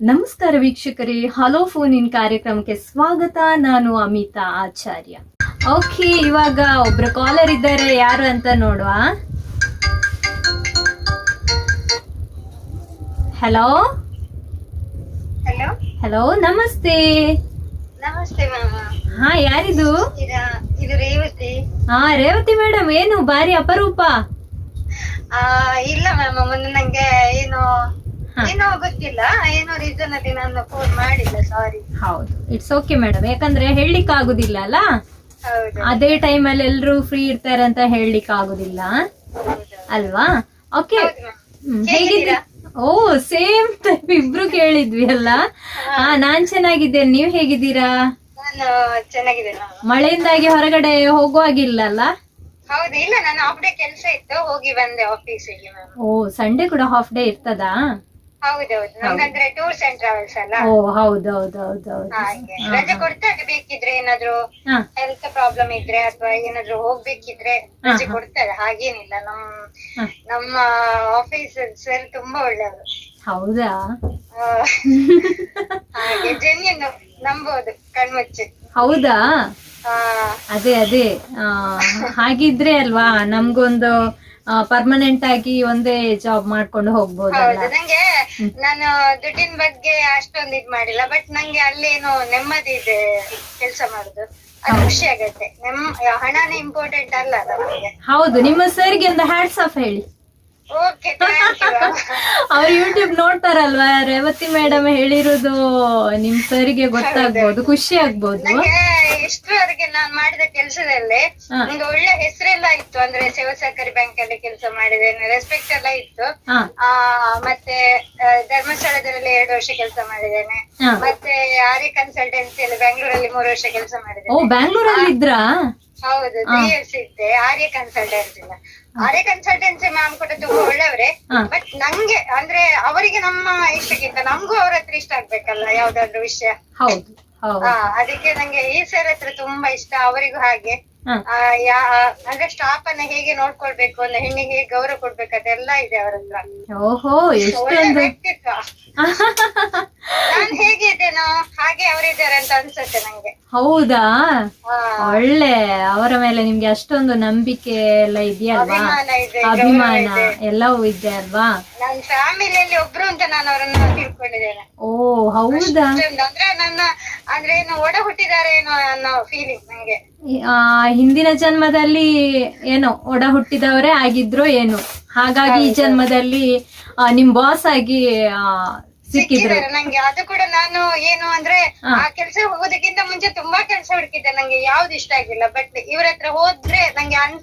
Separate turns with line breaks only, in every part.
ನಮಸ್ಕಾರ ವೀಕ್ಷಕರೇ hello phone in ಕಾರ್ಯಕ್ರಮಕ್ಕೆ ಸ್ವಾಗತ. ನಾನು ಅಮಿತಾ ಆಚಾರ್ಯ. ಓಕೆ ಇವಾಗ ಒಬ್ರು ಕಾಲರ್ ಇದ್ದಾರೆ. ಯಾರು ಅಂತ ನೋಡುವ? ಹಲೋ
ಹಲೋ
ನಮಸ್ತೆ.
ನಮಸ್ತೆ
ಹಾ ಯಾರಿದು?
ಇದು ರೇವತಿ.
ಹಾ ರೇವತಿ ಮೇಡಮ್ ಏನು ಬಾರಿ ಅಪರೂಪ.
ಆ ಇಲ್ಲ ಮ್ಯಾಮ್ ಮೊನ್ನೆ ನಂಗೆ ಏನು. ಏನೋ ಗೊತ್ತಿಲ್ಲ ಏನೋ ರೀಸನ್ ಅಲ್ಲಿ ನಾನು ಫೋನ್ ಮಾಡಿಲ್ಲ ಸಾರಿ
ಹೌದು. ಇಟ್ಸ್ ಓಕೆ ಮೇಡಮ್ ಯಾಕಂದ್ರೆ ಹೇಳಲಿಕ್ಕೆ ಆಗುದಿಲ್ಲ ಅಲ್ಲ?
ಹೌದು.
ಅದೇ ಅಲ್ಲಿ ಎಲ್ರು ಫ್ರೀ ಇರ್ತಾರೆ ಅಂತ ಹೇಳಲಿಕ್ಕೆ ಆಗುದಿಲ್ಲ ಅಲ್ವಾ? ಓಕೆ ಹೇಗಿದ್ದೀರಾ? ಓ ಸೇಮ್ ಟೈಪ್ ಇಬ್ರು ಕೇಳಿದ್ವಿ ಅಲ್ಲ? ಹಾ. ನಾನ್ ಚೆನ್ನಾಗಿದ್ದೇನೆ. ನೀವ್ ಹೇಗಿದ್ದೀರಾ?
ನಾನು ಚೆನ್ನಾಗಿದ್ದೇನೆ
ಮಳೆಯಿಂದಾಗಿ ಹೊರಗಡೆ ಹೋಗುವಾಗಿಲ್ಲ ಅಲ್ಲ?
ಹೌದು ಇಲ್ಲ ನಾನು ಹಾಫ್ ಡೇ ಕೆಲಸ ಇತ್ತು. ಹೋಗಿ ಬಂದೆ ಆಫೀಸಿಗೆ
ಓ ಸಂಡೇ ಕೂಡ ಹಾಫ್ ಡೇ ಇರ್ತದಾ?
ಹೌದೌದು ನಮ್ದಂದ್ರೆ ಟೂರ್ಸ್ ಅಂಡ್ ಟ್ರಾವೆಲ್ಸ್ ಅಲ್ಲ?
ಓ ಹೌದು ಹೌದು ಹೌದು ಹೌದು.
ಹಾಗೆ. ರಜೆ ಕೊಡ್ತಾರೆ ಬೇಕಿದ್ರೆ ಏನಾದ್ರು ಹೆಲ್ತ್ ಪ್ರಾಬ್ಲಮ್ ಇದ್ರೆ ಅಥವಾ ಏನಾದ್ರು ಹೋಗ್ಬೇಕಿದ್ರೆ ರಜೆ ಕೊಡ್ತಾರೆ ಹಾಗೇನಿಲ್ಲ. ನಮ್ ನಮ್ಮ ಆಫೀಸ್ ಸರ್ ತುಂಬಾ ಒಳ್ಳೆಯವರು.
ಹೌದಾ?
ಹಾಗೆ ಜೆನ್ಯನ್ ನಂಬೋದು ಕಣ್ಮುಚ್ಚಿ.
ಹೌದಾ? ಅದೇ ಅದೇ. ಹಾಗಿದ್ರೆ ಅಲ್ವಾ ನಮ್ಗೊಂದು ಪರ್ಮನೆಂಟ್ ಆಗಿ ಒಂದೇ ಜಾಬ್ ಮಾಡ್ಕೊಂಡು
ಹೋಗ್ಬೋದು ನಂಗೆ ನಾನು ದುಡ್ಡಿನ ಬಗ್ಗೆ ಅಷ್ಟೊಂದು ಇದ್ ಮಾಡಿಲ್ಲ ಬಟ್ ನಂಗೆ ಅಲ್ಲೇನೋ ನೆಮ್ಮದಿ ಇದೆ ಕೆಲಸ ಮಾಡುದು. ಅದು ಖುಷಿ ಆಗತ್ತೆ. ನಮ್ ಹಣನೇ ಇಂಪಾರ್ಟೆಂಟ್ ಅಲ್ಲ ನಮಗೆ.
ಹೌದು ನಿಮ್ಮ ಸರ್ಗೆ ಒಂದು ಹ್ಯಾಟ್ಸ್ ಆಫ್ ಹೇಳಿ.
ಓಕೆ
ಅವ್ರು ಯೂಟ್ಯೂಬ್ ನೋಡ್ತಾರಲ್ವಾ? ರೇವತಿ ಮೇಡಮ್ ಹೇಳಿರೋದು ನಿಮ್ ಸರ್ಗೆ ಗೊತ್ತಾಗ್ಬೋದು ಖುಷಿ ಆಗ್ಬೋದು.
ನಂಗೆ ಇಷ್ಟರವರೆಗೆ ನಾನ್ ಮಾಡಿದ ಕೆಲಸದಲ್ಲಿ
ಒಂದು
ನಂಗೆ ಒಳ್ಳೆ ಹೆಸರೆಲ್ಲ ಇತ್ತು. ಅಂದ್ರೆ ಸೇವಾ ಸಹಕಾರಿ ಬ್ಯಾಂಕ್ ಅಲ್ಲಿ ಕೆಲಸ ಮಾಡಿದ್ದೇನೆ ರೆಸ್ಪೆಕ್ಟ್ ಎಲ್ಲ ಇತ್ತು. ಆ ಮತ್ತೆ ಧರ್ಮಸ್ಥಳದಲ್ಲಿ ಎರಡು ವರ್ಷ ಕೆಲಸ ಮಾಡಿದ್ದೇನೆ. ಮತ್ತೆ ಆರ್ಯ ಕನ್ಸಲ್ಟೆನ್ಸಿ ಅಲ್ಲಿ ಬೆಂಗಳೂರಲ್ಲಿ ಮೂರು ವರ್ಷ ಕೆಲಸ ಮಾಡಿದ್ದೇನೆ.
ಬ್ಯಾಂಗ್ಳೂರಲ್ಲಿ ಇದ್ರಾ?
ಹೌದು ತ್ರೀ ಇಯರ್ಸ್ ಇದ್ದೆ Arya consultancy Arya consultancy ma'am ಕೂಡ ತುಂಬಾ ಒಳ್ಳೆಯವರೇ. ಬಟ್ ನಂಗೆ ಅಂದ್ರೆ ಅವರಿಗೆ ನಮ್ಮ ಇಷ್ಟಕ್ಕಿಂತ ನಮಗೂ ಅವ್ರ ಹತ್ರ ಇಷ್ಟ ಆಗ್ಬೇಕಲ್ಲ ಯಾವ್ದಾದ್ರು ವಿಷಯ.
ಹೌದು.
ಅದಕ್ಕೆ ನಂಗೆ ಈ ಸರ್ ಹತ್ರ ತುಂಬಾ ಇಷ್ಟ ಅವರಿಗೂ ಹಾಗೆ. ಆ, ಯಾ ಅಂದ್ರೆ ಸ್ಟಾಫ್ ಅನ್ನ ಹೇಗೆ ನೋಡ್ಕೊಳ್ಬೇಕು ಅಂದ್ರೆ ಹೆಣ್ಣಿಗೆ ಹೇಗೆ ಗೌರವ ಕೊಡ್ಬೇಕು ಅದೆಲ್ಲ ಇದೆ ಅವರ ಹತ್ರ.
ಓಹೋ
ಒಳ್ಳೆ ವ್ಯಕ್ತಿತ್ವ. ನಾನ್ ಹೇಗಿದ್ದೇನೋ ಹಾಗೆ ಅವರಿದ್ದಾರೆ ಅಂತ ಅನ್ಸುತ್ತೆ ನಂಗೆ.
ಹೌದಾ? ಒಳ್ಳೆ. ಅವರ ಮೇಲೆ ನಿಮ್ಗೆ ಅಷ್ಟೊಂದು ನಂಬಿಕೆ ಎಲ್ಲ ಇದೆಯಲ್ವಾ?
ಅಭಿಮಾನ
ಎಲ್ಲವೂ ಇದೆ ಅಲ್ವಾ?
ನನ್ನ ಫ್ಯಾಮಿಲಿಯಲ್ಲಿ ಒಬ್ರು ಅಂತ ನಾನು ಅವರನ್ನ ತಿಳ್ಕೊಂಡಿದ್ದೇನೆ.
ಓ ಹೌದಾ?
ಅಂದ್ರೆ ನನ್ನ ಅಂದ್ರೆ ಏನು ಒಡ ಹುಟ್ಟಿದ್ದಾರೆ ಏನೋ ಅನ್ನೋ ಫೀಲಿಂಗ್ ನಂಗೆ.
ಆ, ಹಿಂದಿನ ಜನ್ಮದಲ್ಲಿ ಏನೋ ಒಡ ಹುಟ್ಟಿದವರೇ ಆಗಿದ್ರು ಏನು? ಹಾಗಾಗಿ ಈ ಜನ್ಮದಲ್ಲಿ ಆ, ನಿಮ್ ಬಾಸ್ ಆಗಿ ಆ, ಸಿಕ್ಕಿದ್ರು.
ನಂಗೆ ಅದು ಕೂಡ ನಾನು ಏನು ಅಂದ್ರೆ ಆ ಕೆಲಸ ಹೋಗೋದಕ್ಕಿಂತ ಮುಂಚೆ ತುಂಬಾ ಕೆಲಸ ಹುಡುಕಿದ್ದೆ. ನಂಗೆ ಯಾವ್ದು ಇಷ್ಟ ಆಗಿಲ್ಲ. ಬಟ್ ಇವ್ರ ಹತ್ರ ಹೋದ್ರೆ ನಂಗೆ ಅನ್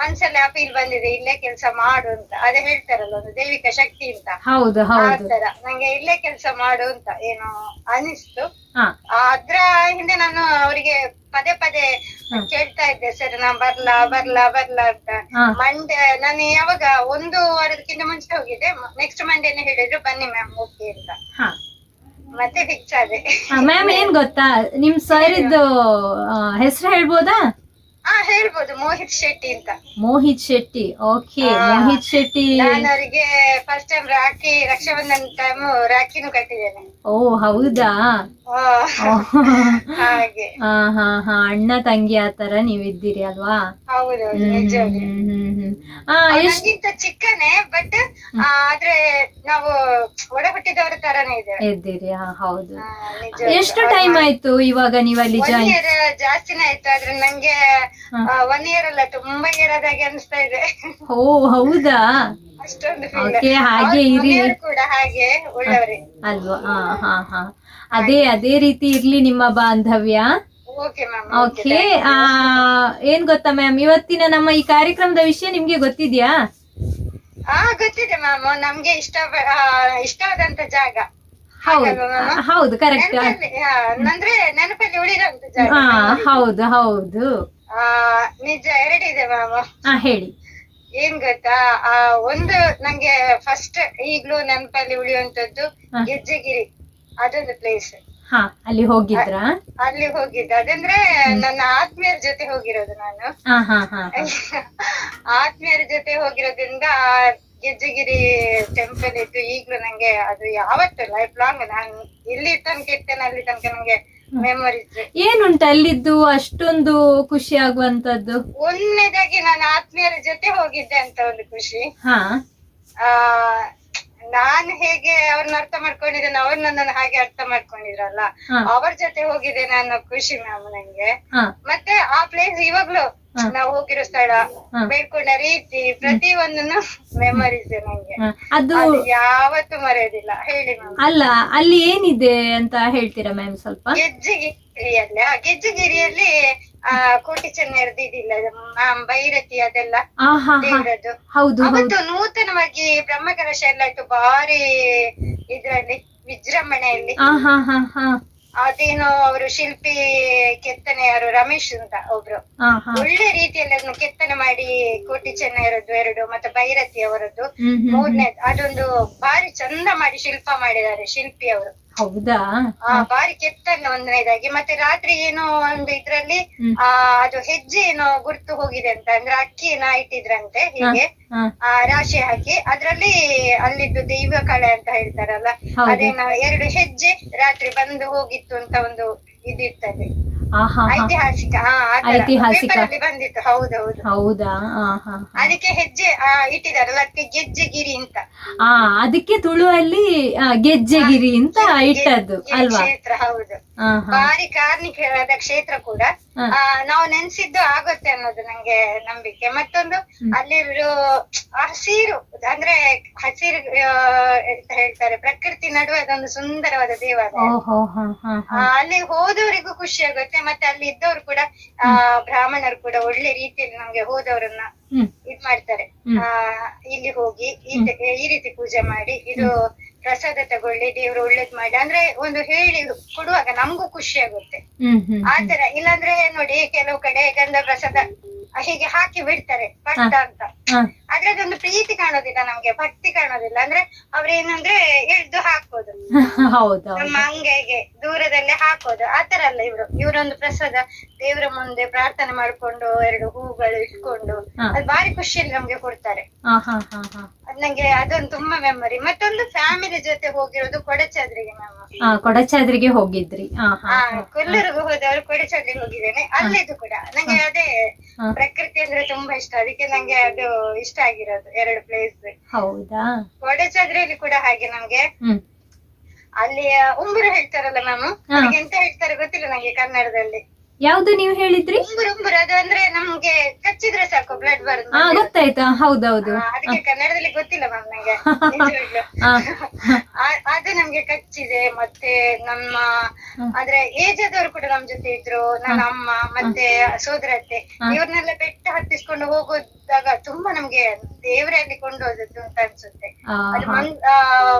ಮನ್ಸಲ್ಲಿ ಆ ಫೀಲ್ ಬಂದಿದೆ ಇಲ್ಲೇ ಕೆಲಸ ಮಾಡು ಅಂತ. ಅದೇ ಹೇಳ್ತಾರಲ್ಲ ಒಂದು ದೈವಿಕ ಶಕ್ತಿ ಅಂತ.
ಹೌದು ಹೌದು.
ತರ ನಂಗೆ ಇಲ್ಲೇ ಕೆಲಸ ಮಾಡು ಅಂತ ಏನೋ ಅನಿಸ್ತು.
ಹಾ.
ಅದ್ರ ಹಿಂದೆ ನಾನು ಅವರಿಗೆ ಪದೇ ಪದೇ ಕೇಳ್ತಾ ಇದ್ದೆ ಸರ್ ನಾ ಬರ್ಲಾ ಬರ್ಲಾ ಬರ್ಲಾ ಅಂತ.
ಮಂಡೆ
ಮಂಡೇ ನಾನು ಯಾವಾಗ ಒಂದು ವಾರದಕ್ಕಿಂತ ಮುಂಚೆ ಹೋಗಿದ್ದೆ. ನೆಕ್ಸ್ಟ್ ಮಂಡೇನೆ ಹೇಳಿದ್ರು ಬನ್ನಿ ಮ್ಯಾಮ್ ಓಕೆ ಅಂತ.
ಹಾ.
ಮತ್ತೆ ಫಿಕ್ಸ್ ಆದೆ.
ಮ್ಯಾಮ್ ಏನ್ ಗೊತ್ತಾ? ನಿಮ್ ಸರ್ ಇದ್ದು ಹೆಸರು ಹೇಳ್ಬೋದಾ?
ಹೇಳ್ಬೋದು. ಮೋಹಿತ್ ಶೆಟ್ಟಿ ಅಂತ.
ಮೋಹಿತ್ ಶೆಟ್ಟಿ. ಓಕೆ ಮೋಹಿತ್ ಶೆಟ್ಟಿ.
ನಾನು ಅವರಿಗೆ first time rakhi Rakshabandhan time ರಾಖಿನೂ ಕಟ್ಟಿದ್ದೇನೆ.
ಓ ಹೌದಾ.
ಹಾಗೆ.
ಹಾ ಹಾ ಹಾ. ಅಣ್ಣ ತಂಗಿ ಆ ಆತರ ನೀವಿದ್ದೀರಿ ಅಲ್ವಾ?
ಹೌದು ನಿಜವಾಗಿ
ಹ್ಮ್ ಹ್ಮ್ ಹ್ಮ್ ಆ ಎಷ್ಟ್
ಚಿಕ್ಕನೆ ಬಟ್ ಆದ್ರೆ ನಾವು ಒಡ ಹುಟ್ಟಿದವರ ತರಾನೇ ಇದ್ದೇವೆ.
ಇದ್ದೀರಿ. ಹೌದು. ಎಷ್ಟು ಟೈಮ್ ಆಯ್ತು ಇವಾಗ
ನೀವಲ್ಲಿ ಜಾಸ್ತಿನೇ ಆಯ್ತು ಆದ್ರೆ ನಂಗೆ ಒನ್ ಇಯರ್ ಅಲ್ಲ ತುಂಬಾ ಇಯರ್ ಆದಾಗೆ ಅನಿಸ್ತಾ ಇದೆ.
ಓ ಹೌದಾ?
ಅಷ್ಟೊಂದು
Okay, ಹಾಗೆ ಇರಿ.
ಕೂಡ ಹಾಗೆ ಒಳ್ಳೆಯವರೇ.
ಅಲ್ವಾ? ಹಾ ಹಾ ಹಾ. ಅದೇ ಅದೇ ರೀತಿ ಇರ್ಲಿ ನಿಮ್ಮ ಬಾಂಧವ್ಯ.
ಓಕೆ
ಓಕೆ ಆ ಏನ್ ಗೊತ್ತಾ ಮ್ಯಾಮ್ ಇವತ್ತಿನ ನಮ್ಮ ಈ ಕಾರ್ಯಕ್ರಮದ ವಿಷಯ ನಿಮ್ಗೆ ಗೊತ್ತಿದ್ಯಾ?
ಹಾ ಗೊತ್ತಿದೆ ಮ್ಯಾಮ್ ನಮ್ಗೆ ಇಷ್ಟ ಆ, ಇಷ್ಟವಾದಂತ ಜಾಗ.
ಹೌದು. ಹೌದು ಕರೆಕ್ಟ್
ಅಂದ್ರೆ ನೆನಪಲ್ಲಿ ಉಳಿದಂತ
ಹೌದು ಹೌದು.
ನಿಜ ಎರಡಿದೆ ಮಾಮ
ಹಾ ಹೇಳಿ.
ಏನ್ ಗೊತ್ತಾ? ಆ ಒಂದು ನಂಗೆ ಫಸ್ಟ್ ಈಗ್ಲೂ ನೆನಪಲ್ಲಿ ಉಳಿಯುವಂತದ್ದು. ಗೆಜ್ಜೆಗಿರಿ ಅದೊಂದು ಪ್ಲೇಸ್
ಹಾ ಅಲ್ಲಿ ಹೋಗಿದ್ರ?
ಅಲ್ಲಿ ಹೋಗಿದ್ದೆ. ಅದಂದ್ರೆ ನನ್ನ ಆತ್ಮೀಯರ ಜೊತೆ ಹೋಗಿರೋದು ನಾನು. ಆತ್ಮೀಯರ ಜೊತೆ ಹೋಗಿರೋದ್ರಿಂದ ಗೆಜ್ಜಗಿರಿ ಟೆಂಪಲ್ ಇತ್ತು ಈಗ್ಲೂ ನಂಗೆ ಅದು ಯಾವತ್ತು ಲೈಫ್ ಲಾಂಗ್ ನಾನು ಇಲ್ಲಿ ತನಕ ಇರ್ತೇನೆ ಅಲ್ಲಿ ತನಕ ನಂಗೆ ಮೆಮೊರೀಸ್
ಏನುಂಟು ಅಲ್ಲಿದ್ದು ಅಷ್ಟೊಂದು ಖುಷಿ ಆಗುವಂತದ್ದು
ಒಂದನೇದಾಗಿ ನಾನು ಆತ್ಮೀಯರ ಜೊತೆ ಹೋಗಿದ್ದೆ ಅಂತ ಒಂದು ಖುಷಿ.
ಹಾ.
ಆ ನಾನು ಹೇಗೆ ಅವ್ರನ್ನ ಅರ್ಥ ಮಾಡ್ಕೊಂಡಿದ್ದೇನೆ ಅವ್ರ ನನ್ನ ಹಾಗೆ ಅರ್ಥ ಮಾಡ್ಕೊಂಡಿದ್ರಲ್ಲ. ಅವ್ರ ಜೊತೆ ಹೋಗಿದ್ದೇನೆ ಅನ್ನೋ ಖುಷಿ ಮ್ಯಾಮ್ ನಂಗೆ. ಮತ್ತೆ ಆ ಪ್ಲೇಸ್ ಇವಾಗ್ಲೂ ನಾವು ಹೋಗಿರೋ ಸ್ಥಳ. ಬೇಡ್ಕೊಂಡ ರೀತಿ ಪ್ರತಿ ಒಂದನ್ನು ಮೆಮರೀಸ್ ನಂಗೆ
ಅದು
ಯಾವತ್ತು ಮರೆಯೋದಿಲ್ಲ. ಹೇಳಿ
ಅಲ್ಲ ಅಲ್ಲಿ ಏನಿದೆ ಅಂತ ಹೇಳ್ತೀರಾ ಮ್ಯಾಮ್ ಸ್ವಲ್ಪ?
ಗೆಜ್ಜಗಿರಿಯಲ್ಲಿ ಆ ಗೆಜ್ಜಗಿರಿಯಲ್ಲಿ ಆ ಕೋಟಿ ಚೆನ್ನೈರದ್ದು ಇದಿಲ್ಲ ಬೈರತಿ ಅದೆಲ್ಲ ದೇವರದ್ದು
ಹೌದು
ಅವತ್ತು ನೂತನವಾಗಿ ಬ್ರಹ್ಮಕಲಶ ಎಲ್ಲ ಆಯ್ತು ಭಾರಿ ಇದ್ರಲ್ಲಿ ವಿಜೃಂಭಣೆಯಲ್ಲಿ. ಅದೇನೋ ಅವರು ಶಿಲ್ಪಿ ಕೆತ್ತನೆ ಯಾರು ರಮೇಶ್ ಅಂತ ಒಬ್ರು. ಒಳ್ಳೆ ರೀತಿಯಲ್ಲಿ ಅದನ್ನು ಕೆತ್ತನೆ ಮಾಡಿ ಕೋಟಿ ಚೆನ್ನೈರದ್ದು ಎರಡು ಮತ್ತೆ ಭೈರತಿ ಅವರದ್ದು ಮೂರನೇ ಅದೊಂದು ಭಾರಿ ಚಂದ ಮಾಡಿ ಶಿಲ್ಪ ಮಾಡಿದ್ದಾರೆ ಶಿಲ್ಪಿ ಅವರು.
ಹೌದಾ?
ಆ ಬಾರಿ ಕೆತ್ತನೆ ಒಂದನೇದಾಗಿ ಮತ್ತೆ ರಾತ್ರಿ ಏನೋ ಒಂದು ಇದ್ರಲ್ಲಿ ಆ ಅದು ಹೆಜ್ಜೆ ಏನೋ ಗುರ್ತು ಹೋಗಿದೆ ಅಂತ. ಅಂದ್ರೆ ಅಕ್ಕಿನ ಇಟ್ಟಿದ್ರಂತೆ ಹೀಗೆ. ಆ ರಾಶಿ ಹಾಕಿ. ಅದ್ರಲ್ಲಿ ಅಲ್ಲಿದ್ದು ದೈವ ಕಳೆ ಅಂತ ಹೇಳ್ತಾರಲ್ಲ. ಅದೇನೋ ಎರಡು ಹೆಜ್ಜೆ ರಾತ್ರಿ ಬಂದು ಹೋಗಿತ್ತು ಅಂತ ಒಂದು ಇದಿರ್ತದೆ. ಐತಿಹಾಸಿಕ.
ಐತಿಹಾಸಿಕ.
ಬಂದಿತ್ತು ಹೌದೌದು
ಹೌದಾ ಆ ಹಾ ಹಾ.
ಅದಕ್ಕೆ ಹೆಜ್ಜೆ ಇಟ್ಟಿದಾರಲ್ಲ ಅದಕ್ಕೆ ಗೆಜ್ಜೆಗಿರಿ ಅಂತ
ಆ ಅದಕ್ಕೆ ತುಳುವಲ್ಲಿ ಗೆಜ್ಜೆಗಿರಿ ಅಂತ ಇಟ್ಟದ್ದು ಅಲ್ವಾ
ಹೌದು ಭಾರಿ ಕಾರ್ಮಿಕರಾದ ಕ್ಷೇತ್ರ ಕೂಡ. ನಾವು ನೆನ್ಸಿದ್ದು ಆಗುತ್ತೆ ಅನ್ನೋದು ನಂಗೆ ನಂಬಿಕೆ. ಮತ್ತೊಂದು ಅಲ್ಲಿರೋ ಹಸಿರು ಅಂದ್ರೆ ಹಸಿರು ಅಹ್ ಎಂತ ಹೇಳ್ತಾರೆ ಪ್ರಕೃತಿ ನಡುವೆ ಅದೊಂದು ಸುಂದರವಾದ ದೇವಾಲಯ. ಅಲ್ಲಿ ಹೋದವರಿಗೂ ಖುಷಿ ಆಗುತ್ತೆ ಮತ್ತೆ ಅಲ್ಲಿ ಇದ್ದವರು ಕೂಡ ಆ ಬ್ರಾಹ್ಮಣರು ಕೂಡ ಒಳ್ಳೆ ರೀತಿಯಲ್ಲಿ ನಮ್ಗೆ ಹೋದವರನ್ನ ಇದ್ ಮಾಡ್ತಾರೆ. ಆ ಇಲ್ಲಿ ಹೋಗಿ ಈ ರೀತಿ ಪೂಜೆ ಮಾಡಿ ಇದು ಪ್ರಸಾದ ತಗೊಳ್ಳಿ ದೇವ್ರು ಒಳ್ಳೇದ್ ಮಾಡಿ. ಅಂದ್ರೆ ಒಂದು ಹೇಳಿ ಕೊಡುವಾಗ ನಮಗೂ ಖುಷಿ ಆಗುತ್ತೆ. ಆತರ ಇಲ್ಲಾಂದ್ರೆ ನೋಡಿ ಕೆಲವು ಕಡೆ ಗಂಧ ಪ್ರಸಾದ ಹೀಗೆ ಹಾಕಿ ಬಿಡ್ತಾರೆ ಪಟ್ಟ ಅಂತ. ಅದ್ರದ್ದೊಂದು ಪ್ರೀತಿ ಕಾಣೋದಿಲ್ಲ ನಮ್ಗೆ ಭಕ್ತಿ ಕಾಣೋದಿಲ್ಲ. ಅಂದ್ರೆ ಅವ್ರೇನಂದ್ರೆ ಎಳ್ದು ಹಾಕೋದು.
ಹೌದೌದು
ನಮ್ಮ ಅಂಗೈಗೆ ದೂರದಲ್ಲೇ ಹಾಕೋದು. ಆತರ ಅಲ್ಲ ಇವ್ರು. ಇವರೊಂದು ಪ್ರಸಾದ ದೇವರ ಮುಂದೆ ಪ್ರಾರ್ಥನೆ ಮಾಡ್ಕೊಂಡು ಎರಡು ಹೂಗಳು ಇಟ್ಕೊಂಡು ಅದ್ ಬಾರಿ ಖುಷಿಯಲ್ಲಿ ನಮ್ಗೆ ಕೊಡ್ತಾರೆ. ಅದ್ ನಂಗೆ ಅದೊಂದು ತುಂಬಾ ಮೆಮೊರಿ ಮತ್ತೊಂದು ಫ್ಯಾಮಿಲಿ ಜೊತೆ ಹೋಗಿರೋದು ಕೊಡಚಾದ್ರಿಗೆ
ನಾವು. ಕೊಡಚಾದ್ರಿಗೆ ಹೋಗಿದ್ರಿ.
ಕೊಲ್ಲೂರಿಗೆ ಹೋದವರು ಕೊಡಚಾದ್ರಿಗೆ ಹೋಗಿದ್ದೇನೆ. ಅಲ್ಲಿದ್ದು ಕೂಡ. ನಂಗೆ ಅದೇ. ಪ್ರಕೃತಿ ಅಂದ್ರೆ ತುಂಬಾ ಇಷ್ಟ. ಅದಕ್ಕೆ ನಂಗೆ ಅದು ಇಷ್ಟ ಆಗಿರೋದು ಎರಡು ಪ್ಲೇಸ್
ಹೌದಾ?
ಕೊಡಚಾದ್ರಿಯಲ್ಲಿ ಕೂಡ ಹಾಗೆ ನಮ್ಗೆ. ಅಲ್ಲಿ ಉಂಗುರು ಹೇಳ್ತಾರಲ್ಲ ನಾನು ಎಂತ ಹೇಳ್ತಾರೆ ಗೊತ್ತಿಲ್ಲ ನಂಗೆ ಕನ್ನಡದಲ್ಲಿ.
ಯಾವ್ದು ನೀವು ಹೇಳಿದ್ರಿ?
ಉಂಗುರು ಅದು ಅಂದ್ರೆ ನಮ್ಗೆ ಕಚ್ಚಿದ್ರೆ ಸಾಕು ಬ್ಲಡ್ ಬರುತ್ತೆ
ಹಾ ಗೊತ್ತಾಯ್ತಾ ಹೌದೌದು
ಆ, ಅದಕ್ಕೆ ಕನ್ನಡದಲ್ಲಿ ಗೊತ್ತಿಲ್ಲ ಮ್ಯಾಮ್ ನಂಗೆ. ನಿಜವಾಗ್ಲೂ.
ಹಾ.
ಆ- ಅದು ನಮ್ಗೆ ಕಚ್ಚಿದೆ ಮತ್ತೆ ನಮ್ಮ ಅಂದ್ರೆ ಏಜ್ ಆದವರು ಕೂಡ ನಮ್ ಜೊತೆ ಇದ್ರು. ನನ್ನ ಅಮ್ಮ ಮತ್ತೆ ಸೋದರತ್ತೆ. ಇವ್ರನ್ನೆಲ್ಲ ಬೆಟ್ಟ ಹತ್ತಿಸ್ಕೊಂಡು ಹೋಗೋದಾಗ ತುಂಬಾ ನಮ್ಗೆ ದೇವರಲ್ಲಿ ಕೊಂಡು ಹೋದದ್ದು ಅಂತ ಅನ್ಸುತ್ತೆ.
ಆ,
ಅದು ಆ,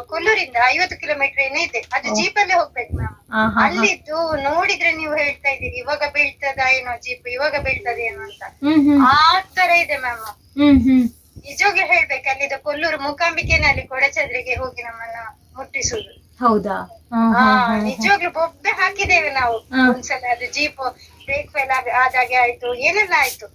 ಕೊಲ್ಲೂರಿಂದ ಐವತ್ತು ಕಿಲೋಮೀಟರ್ ಏನೈತೆ ಇದೆ ಅದು ಜೀಪಲ್ಲೇ ಹೋಗ್ಬೇಕು ಮ್ಯಾಮ್. ಅಲ್ಲಿದ್ದು ನೋಡಿದ್ರೆ ನೀವು ಹೇಳ್ತಾ ಇದ್ದೀರಿ ಇವಾಗ ಬೀಳ್ತದ ಏನೋ ಜೀಪ್ ಇವಾಗ ಬೀಳ್ತದ ಏನೋ ಅಂತ.
ಹ್ಮ್ ಹ್ಮ್.
ಆ ತರ ಇದೆ ಮ್ಯಾಮ್ ನಿಜವಾಗ್ಲೂ ಹೇಳ್ಬೇಕು ಅಲ್ಲಿದ್ದ ಕೊಲ್ಲೂರು ಮೂಕಾಂಬಿಕೆನಲ್ಲಿ ಕೊಡಚಾದ್ರಿಗೆ ಹೋಗಿ ನಮ್ಮನ್ನ ಮುಟ್ಟಿಸುದು
ಹೌದಾ.
ನಿಜವಾಗ್ಲೂ ಬೊಬ್ಬೆ ಹಾಕಿದ್ದೇವೆ ನಾವು. ಒಂದ್ಸಲ ಅದು ಜೀಪ್ ಬ್ರೇಕ್ ಫೇಲ್ ಆದಾಗೆ ಆಯ್ತು ಏನೆಲ್ಲ ಆಯ್ತು.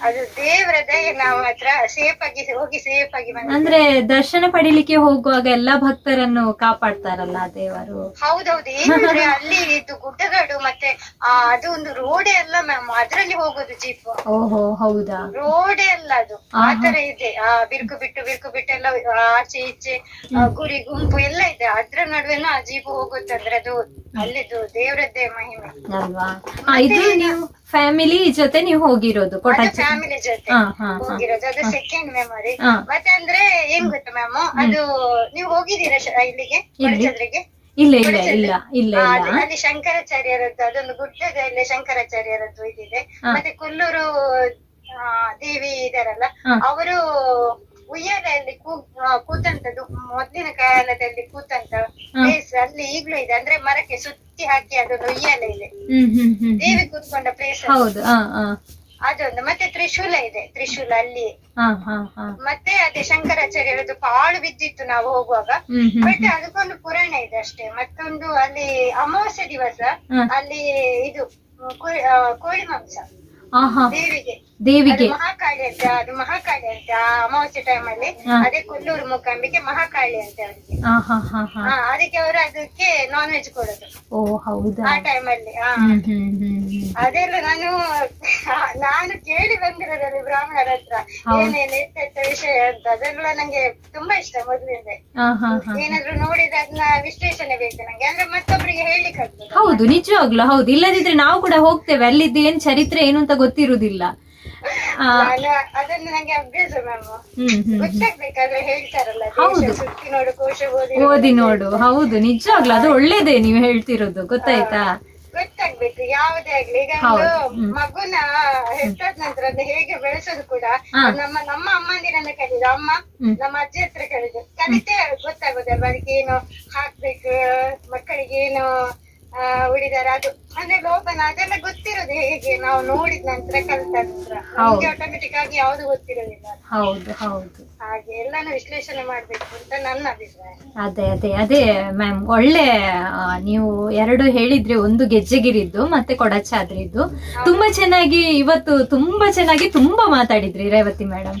ಅದು ದೇವರ ದಯೆ ನಾವು ಹತ್ರ ಸೇಫ್ ಆಗಿ ಹೋಗಿ ಸೇಫ್ ಆಗಿ ಬಂದ
ಅಂದ್ರೆ ದರ್ಶನ ಪಡಿಲಿಕ್ಕೆ ಹೋಗುವಾಗ ಎಲ್ಲಾ ಭಕ್ತರನ್ನು ಕಾಪಾಡ್ತಾರಲ್ಲ ದೇವರು?
ಹೌದೌದು ಏನಂದ್ರೆ ಅಲ್ಲಿ ಇದು ಗುಡ್ಡಗಾಡು ಮತ್ತೆ ಆ ಅದು ಒಂದು ರೋಡೆ ಅಲ್ಲ ಮ್ಯಾಮ್ ಅದ್ರಲ್ಲಿ ಹೋಗೋದು ಜೀಪ್
ಓಹೋ ಹೌದಾ?
ರೋಡೆ ಅಲ್ಲ ಅದು. ಆತರ ತರ ಇದೆ. ಆ ಬಿರುಕು ಬಿಟ್ಟು ಬಿರುಕು ಬಿಟ್ಟು ಎಲ್ಲ ಆಚೆ ಈಚೆ ಆ, ಗುರಿ ಗುಂಪು ಎಲ್ಲ ಇದೆ. ಅದ್ರ ನಡುವೆನೂ ಆ ಜೀಪ್ ಹೋಗುತ್ತಂದ್ರೆ ಅದು ಅಲ್ಲಿದ್ದು ದೇವರದ್ದೇ ಮಹಿಮೆ.
ಅಲ್ವಾ? ಆ, ಇದು ನೀವು ಫ್ಯಾಮಿಲಿ ಜೊತೆ ನೀವು ಹೋಗಿರೋದು ಕೊಟಾಚಿ
ಫ್ಯಾಮಿಲಿ ಜೊತೆ
ಹಾ ಹಾ ಹಾ.
ಹೋಗಿರೋದು. ಅದು ಸೆಕೆಂಡ್ ಮೆಮೊರಿ
ಹಾ.
ಮತ್ತೆ ಅಂದ್ರೆ ಏನ್ ಗೊತ್ತಾ ಮ್ಯಾಮ್ ಅದು ನೀವು ಹೋಗಿದ್ದೀರಾ ಶ- ಇಲ್ಲಿಗೆ? ಕೊಡಚಾದ್ರಿಗೆ?
ಇಲ್ಲ ಇಲ್ಲ ಇಲ್ಲ ಇಲ್ಲ
ಆ,
ಇಲ್ಲ.
ಅದು- ಅಲ್ಲಿ ಶಂಕರಾಚಾರ್ಯರದ್ದು ಅದೊಂದು ಗುಡ್ಡದಲ್ಲಿ ಶಂಕರಾಚಾರ್ಯರದ್ದು ಇದಿದೆ.
ಹಾ.
ಮತ್ತೆ ಕುಲ್ಲೂರು ಆ, ದೇವಿ ಇದಾರಲ್ಲ
ಹಾ.
ಅವರು ಉಯ್ಯಾಲೆಯಲ್ಲಿ ಕೂ ಕೂತಂತದ್ದು ಮೊದ್ಲಿನ ಕಾಲದಲ್ಲಿ ಕೂತಂತ ಪ್ಲೇಸ್ ಅಲ್ಲಿ ಈಗ್ಲೂ ಇದೆ. ಅಂದ್ರೆ ಮರಕ್ಕೆ ಸುತ್ತಿ ಹಾಕಿ ಅದೊಂದು ಉಯ್ಯಾಲೆ ಇದೆ. ದೇವಿ ಕೂತ್ಕೊಂಡ ಪ್ಲೇಸ್ ಅದೊಂದು. ಮತ್ತೆ ತ್ರಿಶೂಲ ಇದೆ ತ್ರಿಶೂಲ ಅಲ್ಲಿ ಮತ್ತೆ ಅದೇ ಶಂಕರಾಚಾರ್ಯರದ್ದು ಪಾಳು ಬಿದ್ದಿತ್ತು ನಾವು ಹೋಗುವಾಗ. ಬಟ್ ಅದಕ್ಕೊಂದು ಪುರಾಣ ಇದೆ ಅಷ್ಟೇ. ಮತ್ತೊಂದು ಅಲ್ಲಿ ಅಮಾವಾಸ್ಯೆ ದಿವಸ ಅಲ್ಲಿ ಇದು ಕೋಳಿ ಮಾಂಸ. ದೇವಿಗೆ.
ದೇವಿಗೆ.
ಮಹಾಕಾಳಿ ಅಂತ ಅದು ಮಹಾಕಾಳಿ ಅಂತ ಅಮಾವಾಸ್ಯೆ ಟೈಮ್ ಅಲ್ಲಿ ಅದೇ ಕೊಲ್ಲೂರು ಮೂಕಾಂಬಿಕೆ ಮಹಾಕಾಳಿ ಅಂತ ಅವರಿಗೆ. ಅದಕ್ಕೆ ಅವರು ಅದಕ್ಕೆ ನಾನ್ ವೆಜ್ ಕೊಡೋದು.
ಓ ಹೌದಾ?
ಆ ಟೈಮ್ ಅಲ್ಲಿ ಅದೆಲ್ಲ ನಾನು ನಾನು ಕೇಳಿ ಬಂದಿರೋದಲ್ಲಿ ಬ್ರಾಹ್ಮಣರ ಹತ್ರ. ಏನೇನ್ ಎಷ್ಟೆಷ್ಟ ವಿಷಯ ಅಂತ ಅದೆಲ್ಲ ನಂಗೆ ತುಂಬಾ ಇಷ್ಟ ಮೊದಲಿಂದ. ಏನಾದ್ರು ನೋಡಿದ್ರೆ ಅದನ್ನ ವಿಶ್ಲೇಷಣೆ ಬೇಕು ನಂಗೆ. ಅಂದ್ರೆ ಮತ್ತೊಬ್ಬರಿಗೆ ಆಗ್ತದೆ.
ಹೌದು ನಿಜವಾಗ್ಲು ಹೌದು. ಇಲ್ಲದಿದ್ರೆ ನಾವು ಕೂಡ ಹೋಗ್ತೇವೆ. ಅಲ್ಲಿದ್ದು ಏನ್ ಚರಿತ್ರೆ ಏನು ಅಂತ ಗೊತ್ತಿರುವುದಿಲ್ಲ
ಓದಿ
ನೋಡು. ಹೌದು ನಿಜವಾಗ್ಲು ಅದು ಒಳ್ಳೇದೇ ನೀವು ಹೇಳ್ತಿರೋದು ಗೊತ್ತಾಯ್ತಾ?
ಗೊತ್ತಾಗ್ಬೇಕು ಯಾವುದೇ ಆಗ್ಲಿ. ಈಗ. ಮಗುನ ಹೆತ್ತಾದ ನಂತರ ಅದು ಹೇಗೆ ಬೆಳೆಸೋದು ಕೂಡ. ನಮ್ಮ ನಮ್ಮ ಅಮ್ಮಂದಿರನ್ನ ಕಲಿದು ಅಮ್ಮ ನಮ್ಮ ಅಜ್ಜಿ ಹತ್ರ ಕಲಿದು ಕಲಿತೆ ಗೊತ್ತಾಗೋದಲ್ವಾ ಅದಕ್ಕೆ ಏನು ಹಾಕ್ಬೇಕು ಮಕ್ಕಳಿಗೆ ಏನು ಆ, ಉಳಿದಾರ ಅದು. ಅಂದ್ರೆ ಓಪನ್ ಅದೆಲ್ಲ ಗೊತ್ತಿರೋದು ಹೇಗೆ? ನಾವು ನೋಡಿದ ನಂತರ ನಮ್ಗೆ ಆಟೋಮೆಟಿಕ್ ಆಗಿ ಯಾವ್ದು ಗೊತ್ತಿರೋದಿಲ್ಲ.
ಹೌದು ಹೌದು.
ಹಾಗೆ ಎಲ್ಲಾನು ವಿಶ್ಲೇಷಣೆ ಮಾಡ್ಬೇಕು ಅಂತ ನನ್ನ ಅಭಿಪ್ರಾಯ.
ಅದೇ ಅದೇ ಅದೇ ಮ್ಯಾಮ್ ಒಳ್ಳೆ ನೀವು ಎರಡು ಹೇಳಿದ್ರೆ ಒಂದು ಗೆಜ್ಜೆಗಿರಿದ್ದು ಮತ್ತೆ ಕೊಡಚಾದ್ರಿದ್ದು. ತುಂಬಾ ಚೆನ್ನಾಗಿ ಇವತ್ತು ತುಂಬಾ ಚೆನ್ನಾಗಿ ತುಂಬಾ ಮಾತಾಡಿದ್ರಿ ರೇವತಿ ಮೇಡಮ್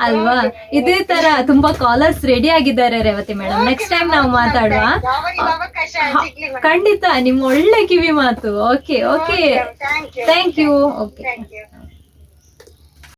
ಅಲ್ವಾ? ಇದೇ ತರ ತುಂಬಾ ಕಾಲರ್ಸ್ ರೆಡಿ ಆಗಿದ್ದಾರೆ ರೇವತಿ ಮೇಡಮ್ ನೆಕ್ಸ್ಟ್ ಟೈಮ್ ನಾವು ಮಾತಾಡುವ. ಖಂಡಿತ ನಿಮ್ ಒಳ್ಳೆ ಕಿವಿ ಮಾತು. Okay okay
thank you
thank you okay
thank you